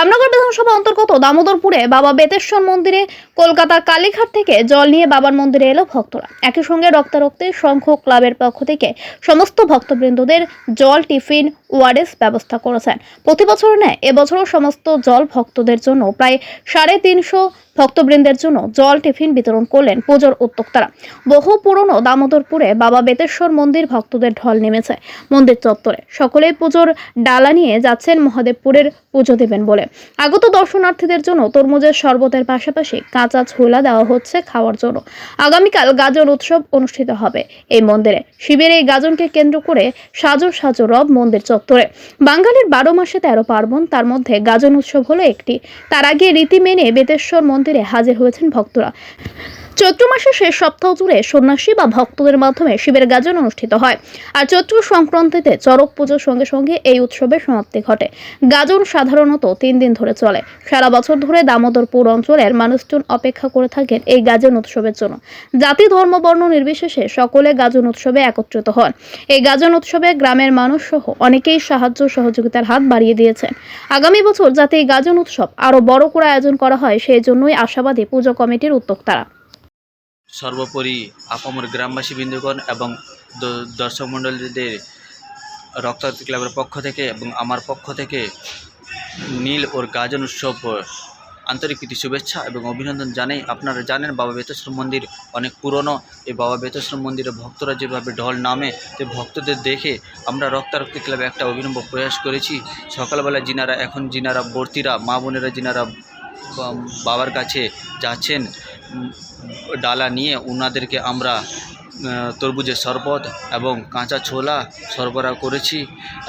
রামনগর বিধানসভা অন্তর্গত দামোদরপুরে বাবা বেতেশ্বর মন্দিরে কলকাতার কালীঘাট থেকে জল নিয়ে বাবার মন্দিরে এলো ভক্তরা। একই সঙ্গে রক্তারক্তে শঙ্খ ক্লাবের পক্ষ থেকে সমস্ত ভক্তবৃন্দদের জল টিফিন ওয়ারেস ব্যবস্থা করেছেন। প্রতি বছর নেয়, এবছরও সমস্ত জল ভক্তদের জন্য প্রায় সাড়ে তিনশো ভক্তবৃন্দের জন্য জল টিফিন বিতরণ করলেন পুজোর উদ্যোক্তারা। বহু পুরনো দামোদরপুরে বাবা বেতেশ্বর মন্দির ভক্তদের ঢল নেমেছে মন্দির চত্বরে। সকলেই পুজোর ডালা নিয়ে যাচ্ছেন মহাদেবপুরের পুজো দেবেন বলে। আগত দর্শনার্থীদের জন্য তরমুজের শরবতের পাশাপাশি কাঁচা ছোলা দেওয়া হচ্ছে খাওয়ার জন্য। আগামীকাল গাজন উৎসব অনুষ্ঠিত হবে। এই মন্দিরে শিবের এই গাজনকে কেন্দ্র করে সাজো সাজো রব মন্দির চত্বরে। বাঙালির বারো মাসে তেরো পার্বণ, তার মধ্যে গাজন উৎসব হলো একটি। তার আগে রীতি মেনে বেতেশ্বর মন্দিরে হাজির হয়েছেন ভক্তরা। চৈত্র মাসের শেষ সপ্তাহ জুড়ে সন্ন্যাসী বা ভক্তদের মাধ্যমে শিবের গাজন অনুষ্ঠিত হয়। আর চৈত্র সংক্রান্তিতে চরক পুজোর সঙ্গে সঙ্গে এই উৎসবের সমাপ্তি ঘটে। গাজন সাধারণত তিন দিন ধরে চলে। সারা বছর ধরে দামোদরপুর অঞ্চলের মানুষজন অপেক্ষা করে থাকেন এই গাজন উৎসবের জন্য। জাতি, ধর্ম, বর্ণ নির্বিশেষে সকলে গাজন উৎসবে একত্রিত হন। এই গাজন উৎসবে গ্রামের মানুষ সহ অনেকেই সাহায্য সহযোগিতার হাত বাড়িয়ে দিয়েছেন। আগামী বছর যাতে এই গাজন উৎসব আরও বড় করে আয়োজন করা হয়, সেই জন্যই আশাবাদী পুজো কমিটির উদ্যোক্তারা। সর্বোপরি আপামর গ্রামবাসী বৃন্দগণ এবং দর্শক মণ্ডলীদের রক্তারক্ত ক্লাবের পক্ষ থেকে এবং আমার পক্ষ থেকে নীল ওর গাজন উৎসব আন্তরিক প্রীতি শুভেচ্ছা এবং অভিনন্দন জানাই। আপনারা জানেন বাবা বেতেশ্বর মন্দির অনেক পুরনো। এই বাবা বেতেশ্বর মন্দিরে ভক্তরা যেভাবে ঢল নামে যে ভক্তদের দেখে আমরা রক্তারক্ত ক্লাবে একটা অভিনব প্রয়াস করেছি। সকালবেলা যিনারা এখন যিনারা বর্তিরা মা বোনেরা যিনারা বাবার কাছে যাচ্ছেন ডালা নিয়ে ওনাদেরকে আমরা তরমুজের শরবত এবং কাঁচা ছোলা সরবরাহ করেছি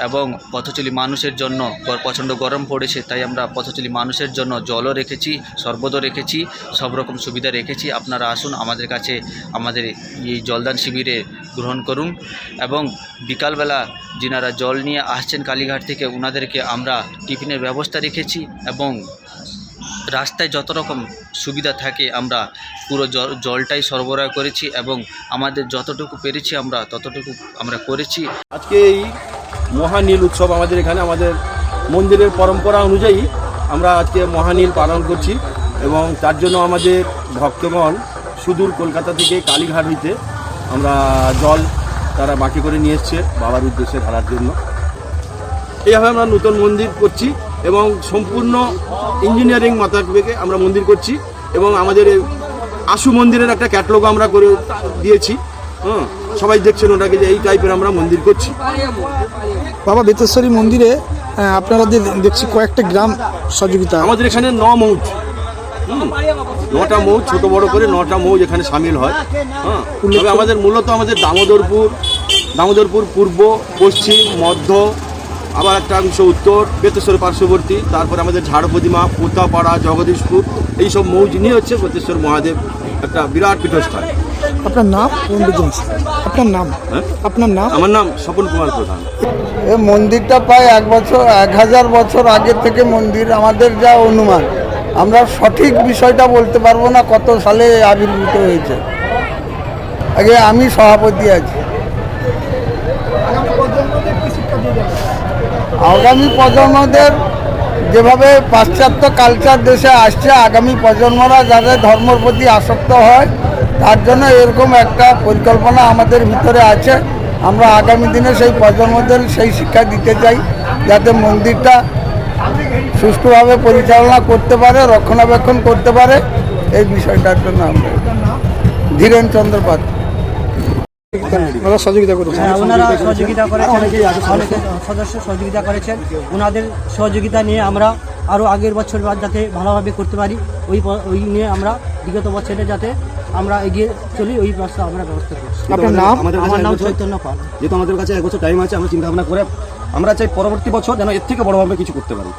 এবং পথচলি মানুষের জন্য প্রচণ্ড গরম পড়েছে, তাই আমরা পথচলি মানুষের জন্য জলও রেখেছি, শরবতও রেখেছি, সব রকম সুবিধা রেখেছি। আপনারা আসুন আমাদের কাছে, আমাদের এই জলদান শিবিরে গ্রহণ করুন এবং বিকালবেলা যিনারা জল নিয়ে আসছেন কালীঘাট থেকে ওনাদেরকে আমরা টিফিনের ব্যবস্থা রেখেছি এবং রাস্তায় যত রকম সুবিধা থাকে, আমরা পুরো জল, জলটাই সরবরাহ করেছি এবং আমাদের যতটুকু পেরেছি আমরা ততটুকু আমরা করেছি। আজকে এই মহানীল উৎসব আমাদের এখানে, আমাদের মন্দিরের পরম্পরা অনুযায়ী আমরা আজকে মহানীল পালন করছি এবং তার জন্য আমাদের ভক্তগণ সুদূর কলকাতা থেকে কালীঘাট হইতে আমরা জল তারা বাকি করে নিয়ে এসছে বাবার উদ্দেশ্যে ঢালার জন্য। এইভাবে আমরা নতুন মন্দির করছি। এবং সম্পূর্ণ ইঞ্জিনিয়ারিং মাতাকে আমরা মন্দির করছি এবং আমাদের আশু মন্দিরের একটা ক্যাটলগ আমরা করে দিয়েছি। হ্যাঁ সবাই দেখছেন ওটাকে যে এই টাইপের আমরা মন্দির করছি। বাবা বেতেশ্বরী মন্দিরে আপনারা দেখছি কয়েকটা গ্রাম সহযোগিতা। আমাদের এখানে ন মৌজ। নটা মৌজ ছোট বড় করে নটা মৌজ এখানে সামিল হয়। হ্যাঁ তবে আমাদের মূলত আমাদের দামোদরপুর দামোদরপুর পূর্ব পশ্চিম মধ্য আবার একটা অংশ উত্তর বেতেশ্বর পার্শ্ববর্তী তারপরে আমাদের ঝাড়পদিমা পোতাপাড়া জগদীশপুর এইসব মৌজ নিয়ে হচ্ছে বেতেশ্বর মহাদেব একটা বিরাট পীঠস্থান। আপনার নাম? আপনার নাম? হ্যাঁ? আপনার নাম? আমার নাম স্বপন কুমার প্রধান। এই মন্দিরটা প্রায় এক বছর এক হাজার বছর আগের থেকে মন্দির আমাদের যা অনুমান আমরা সঠিক বিষয়টা বলতে পারব না কত সালে আবির্ভূত হয়েছে। আগে আমি সভাপতি আছি। আগামী প্রজন্মদের যেভাবে পাশ্চাত্য কালচার দেশে আসছে, আগামী প্রজন্মরা যাদের ধর্মর প্রতি আসক্ত হয়, তার জন্য এরকম একটা পরিকল্পনা আমাদের ভিতরে আছে। আমরা আগামী দিনে সেই প্রজন্মদের সেই শিক্ষা দিতে চাই, যাতে মন্দিরটা সুষ্ঠুভাবে পরিচালনা করতে পারে, রক্ষণাবেক্ষণ করতে পারে। এই বিষয়টার জন্য আমরা ধীরেন চন্দ্র ওরা সহযোগিতা করেছেন। হ্যাঁ, ওনারা সহযোগিতা করেছেন অনেকে সদস্য সহযোগিতা করেছেন। ওনাদের সহযোগিতা নিয়ে আমরা আরও আগের বছর বাদ যাতে ভালোভাবে করতে পারি ওই ওই নিয়ে আমরা বিগত বছরে যাতে আমরা এগিয়ে চলি ওই ব্যবস্থা আমরা ব্যবস্থা করছি। আপনার নাম? আমাদের আমার নাম চৈতন্য পাল। যেহেতু আমাদের কাছে এক বছর টাইম আছে আমরা চিন্তা ভাবনা করে আমরা চাই পরবর্তী বছর যেন এর থেকে বড়ভাবে কিছু করতে পারি।